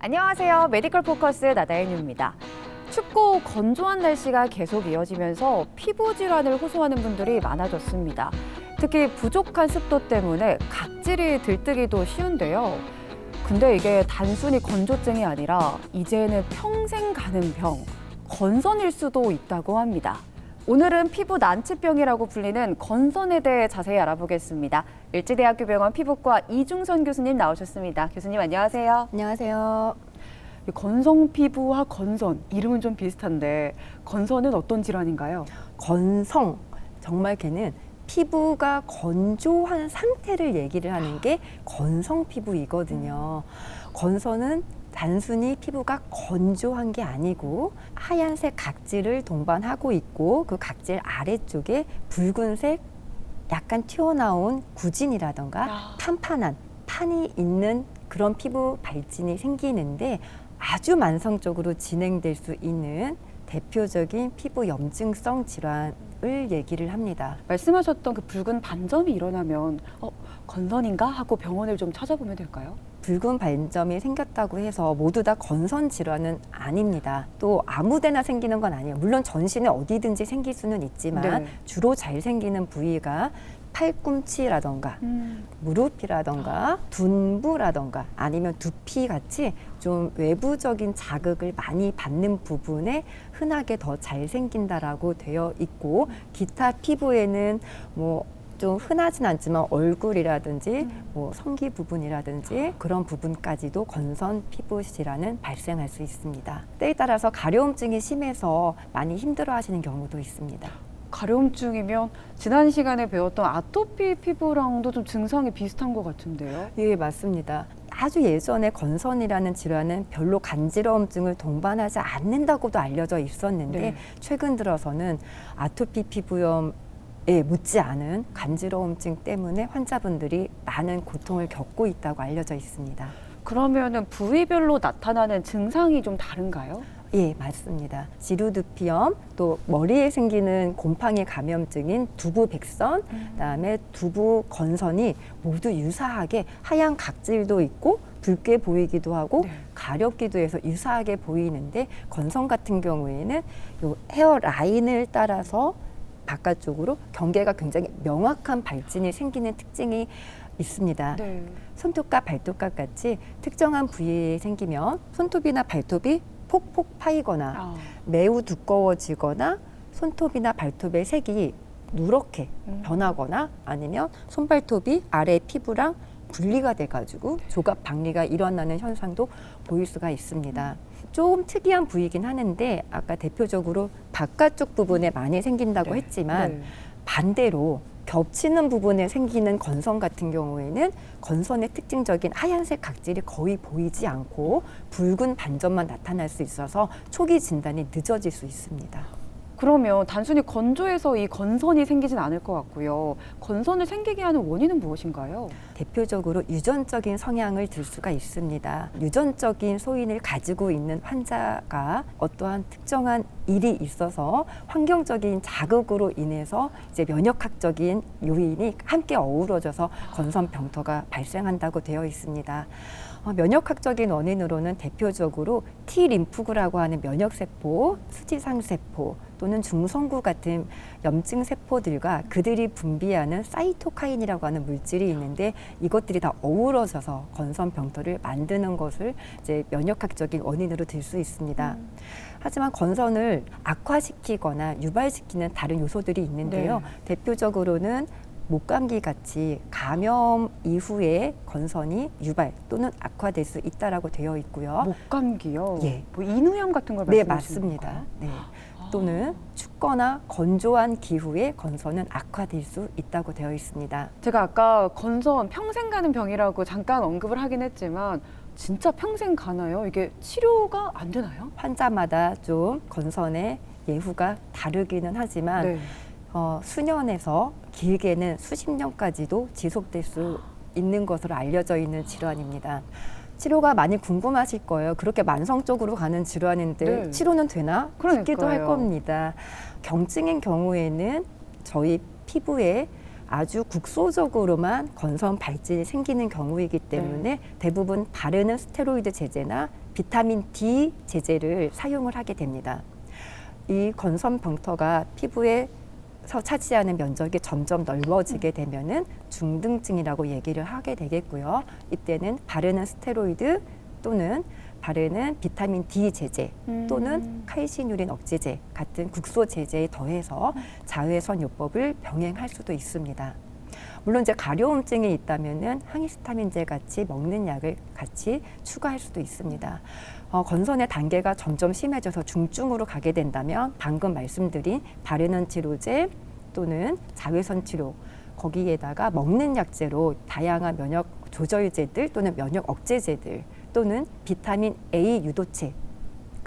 안녕하세요. 메디컬 포커스 나다현입니다. 춥고 건조한 날씨가 계속 이어지면서 피부 질환을 호소하는 분들이 많아졌습니다. 특히 부족한 습도 때문에 각질이 들뜨기도 쉬운데요. 근데 이게 단순히 건조증이 아니라 이제는 평생 가는 병, 건선일 수도 있다고 합니다. 오늘은 피부 난치병이라고 불리는 건선에 대해 자세히 알아보겠습니다. 일지대학교 병원 피부과 이중선 교수님 나오셨습니다. 교수님 안녕하세요. 안녕하세요. 이 건성 피부와 건선 이름은 좀 비슷한데 건선은 어떤 질환인가요? 건성 정말 걔는 피부가 건조한 상태를 얘기를 하는 게 건성 피부이거든요. 건선은 단순히 피부가 건조한 게 아니고 하얀색 각질을 동반하고 있고 그 각질 아래쪽에 붉은색 약간 튀어나온 구진이라던가 아. 판판한 판이 있는 그런 피부 발진이 생기는데 아주 만성적으로 진행될 수 있는 대표적인 피부 염증성 질환을 얘기를 합니다. 말씀하셨던 그 붉은 반점이 일어나면 어, 건선인가 하고 병원을 좀 찾아보면 될까요? 붉은 반점이 생겼다고 해서 모두 다 건선 질환은 아닙니다. 또 아무데나 생기는 건 아니에요. 물론 전신에 어디든지 생길 수는 있지만 네. 주로 잘 생기는 부위가 팔꿈치라던가 무릎이라던가 둔부라던가 아니면 두피 같이 좀 외부적인 자극을 많이 받는 부분에 흔하게 더 잘 생긴다라고 되어 있고 기타 피부에는 뭐 좀 흔하진 않지만 얼굴이라든지 뭐 성기 부분이라든지 그런 부분까지도 건선 피부 질환은 발생할 수 있습니다. 때에 따라서 가려움증이 심해서 많이 힘들어하시는 경우도 있습니다. 가려움증이면 지난 시간에 배웠던 아토피 피부랑도 좀 증상이 비슷한 것 같은데요. 예, 맞습니다. 아주 예전에 건선이라는 질환은 별로 간지러움증을 동반하지 않는다고도 알려져 있었는데 네. 최근 들어서는 아토피 피부염 에 묻지 않은 간지러움증 때문에 환자분들이 많은 고통을 겪고 있다고 알려져 있습니다. 그러면은 부위별로 나타나는 증상이 좀 다른가요? 예, 맞습니다. 지루두피염, 또 머리에 생기는 곰팡이 감염증인 두부백선, 그다음에 두부 건선이 모두 유사하게 하얀 각질도 있고 붉게 보이기도 하고 네. 가렵기도 해서 유사하게 보이는데 건선 같은 경우에는 요 헤어 라인을 따라서 바깥쪽으로 경계가 굉장히 명확한 발진이 생기는 특징이 있습니다. 네. 손톱과 발톱과 같이 특정한 부위에 생기면 손톱이나 발톱이 폭폭 파이거나 아, 매우 두꺼워지거나 손톱이나 발톱의 색이 누렇게 음. 변하거나 아니면 손발톱이 아래 피부랑 분리가 돼가지고 조각 박리가 일어나는 현상도 보일 수가 있습니다. 좀 특이한 부위이긴 하는데 아까 대표적으로 바깥쪽 부분에 많이 생긴다고 네. 했지만 네. 반대로 겹치는 부분에 생기는 건선 같은 경우에는 건선의 특징적인 하얀색 각질이 거의 보이지 않고 붉은 반점만 나타날 수 있어서 초기 진단이 늦어질 수 있습니다. 그러면 단순히 건조해서 이 건선이 생기진 않을 것 같고요. 건선을 생기게 하는 원인은 무엇인가요? 대표적으로 유전적인 성향을 들 수가 있습니다. 유전적인 소인을 가지고 있는 환자가 어떠한 특정한 일이 있어서 환경적인 자극으로 인해서 이제 면역학적인 요인이 함께 어우러져서 건선 병터가 발생한다고 되어 있습니다. 어, 면역학적인 원인으로는 대표적으로 T 림프구라고 하는 면역세포, 수지상세포 또는 중성구 같은 염증 세포들과 그들이 분비하는 사이토카인이라고 하는 물질이 있는데 이것들이 다 어우러져서 건선 병터를 만드는 것을 이제 면역학적인 원인으로 들 수 있습니다. 하지만 건선을 악화시키거나 유발시키는 다른 요소들이 있는데요. 대표적으로는 목감기 같이 감염 이후에 건선이 유발 또는 악화될 수 있다라고 되어 있고요. 목감기요. 예. 뭐 인후염 같은 걸 네, 말씀하시는 맞습니다. 건가요? 네. 또는 춥거나 건조한 기후에 건선은 악화될 수 있다고 되어 있습니다. 제가 아까 건선 평생 가는 병이라고 잠깐 언급을 하긴 했지만 진짜 평생 가나요? 이게 치료가 안 되나요? 환자마다 좀 건선의 예후가 다르기는 하지만 네. 어, 수년에서 길게는 수십 년까지도 지속될 수 있는 것으로 알려져 있는 질환입니다. 치료가 많이 궁금하실 거예요. 그렇게 만성적으로 가는 질환인데 네. 치료는 되나 싶기도 할 그러니까요. 겁니다. 경증인 경우에는 저희 피부에 아주 국소적으로만 건선 발진이 생기는 경우이기 때문에 대부분 바르는 스테로이드 제제나 비타민 D 제제를 사용을 하게 됩니다. 이 건선 병터가 피부에 서 차지하는 면적이 점점 넓어지게 되면은 중등증이라고 얘기를 하게 되겠고요. 이때는 바르는 스테로이드 또는 바르는 비타민 D 제제 또는 칼시누린 억제제 같은 국소 제제에 더해서 자외선 요법을 병행할 수도 있습니다. 물론 이제 가려움증이 있다면은 항히스타민제 같이 먹는 약을 같이 추가할 수도 있습니다. 어, 건선의 단계가 점점 심해져서 중증으로 가게 된다면 방금 말씀드린 바르는 치료제 또는 자외선 치료 거기에다가 먹는 약제로 다양한 면역 조절제들 또는 면역 억제제들 또는 비타민 A 유도체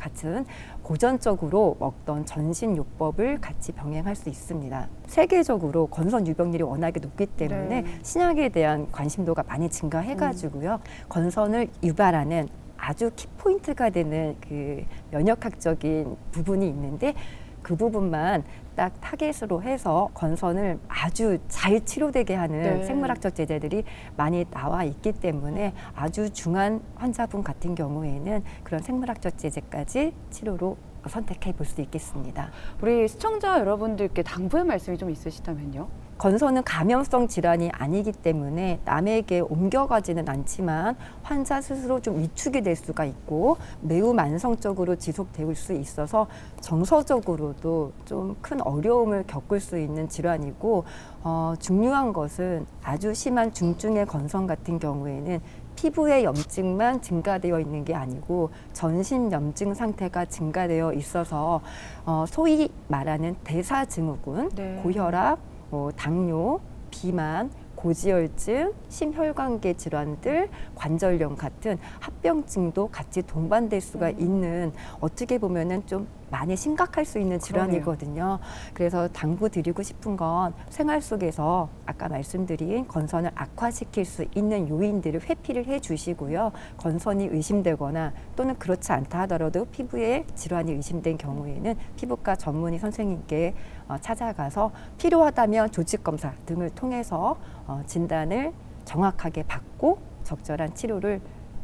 같은 고전적으로 먹던 전신요법을 같이 병행할 수 있습니다. 세계적으로 건선 유병률이 워낙에 높기 때문에 네. 신약에 대한 관심도가 많이 증가해가지고요. 건선을 유발하는 아주 키포인트가 되는 그 면역학적인 부분이 있는데 그 부분만 딱 타겟으로 해서 건선을 아주 잘 치료되게 하는 네. 생물학적 제재들이 많이 나와 있기 때문에 아주 중한 환자분 같은 경우에는 그런 생물학적 제재까지 치료로 선택해 볼 수 있겠습니다. 우리 시청자 여러분들께 당부의 말씀이 좀 있으시다면요. 건선은 감염성 질환이 아니기 때문에 남에게 옮겨가지는 않지만 환자 스스로 좀 위축이 될 수가 있고 매우 만성적으로 지속될 수 있어서 정서적으로도 좀 큰 어려움을 겪을 수 있는 질환이고 어, 중요한 것은 아주 심한 중증의 건선 같은 경우에는 피부의 염증만 증가되어 있는 게 아니고 전신 염증 상태가 증가되어 있어서 어, 소위 말하는 대사증후군, 네. 고혈압, 뭐 당뇨, 비만, 고지혈증, 심혈관계 질환들, 관절염 같은 합병증도 같이 동반될 수가 음. 있는 어떻게 보면은 좀 많이 심각할 수 있는 질환이거든요. 그래서 당부드리고 싶은 건 생활 속에서 아까 말씀드린 건선을 악화시킬 수 있는 요인들을 회피를 해 주시고요. 건선이 의심되거나 또는 그렇지 않다 하더라도 피부에 질환이 의심된 경우에는 피부과 전문의 선생님께 어, 찾아가서 필요하다면 조직 검사 등을 통해서 어, 진단을 정확하게 받고 적절한 치료를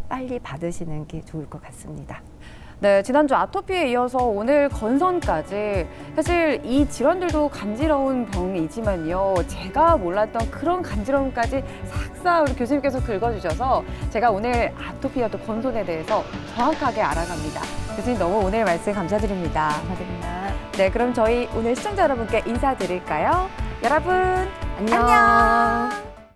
빨리 받으시는 게 좋을 것 같습니다. 네, 지난주 아토피에 이어서 오늘 건선까지 사실 이 질환들도 간지러운 병이지만요. 제가 몰랐던 그런 간지러움까지 싹싹 우리 교수님께서 긁어주셔서 제가 오늘 아토피와 또 건선에 대해서 정확하게 알아갑니다. 교수님 너무 오늘 말씀 감사드립니다. 감사드립니다. 네, 그럼 저희 오늘 시청자 여러분께 인사드릴까요? 여러분, 안녕. 안녕.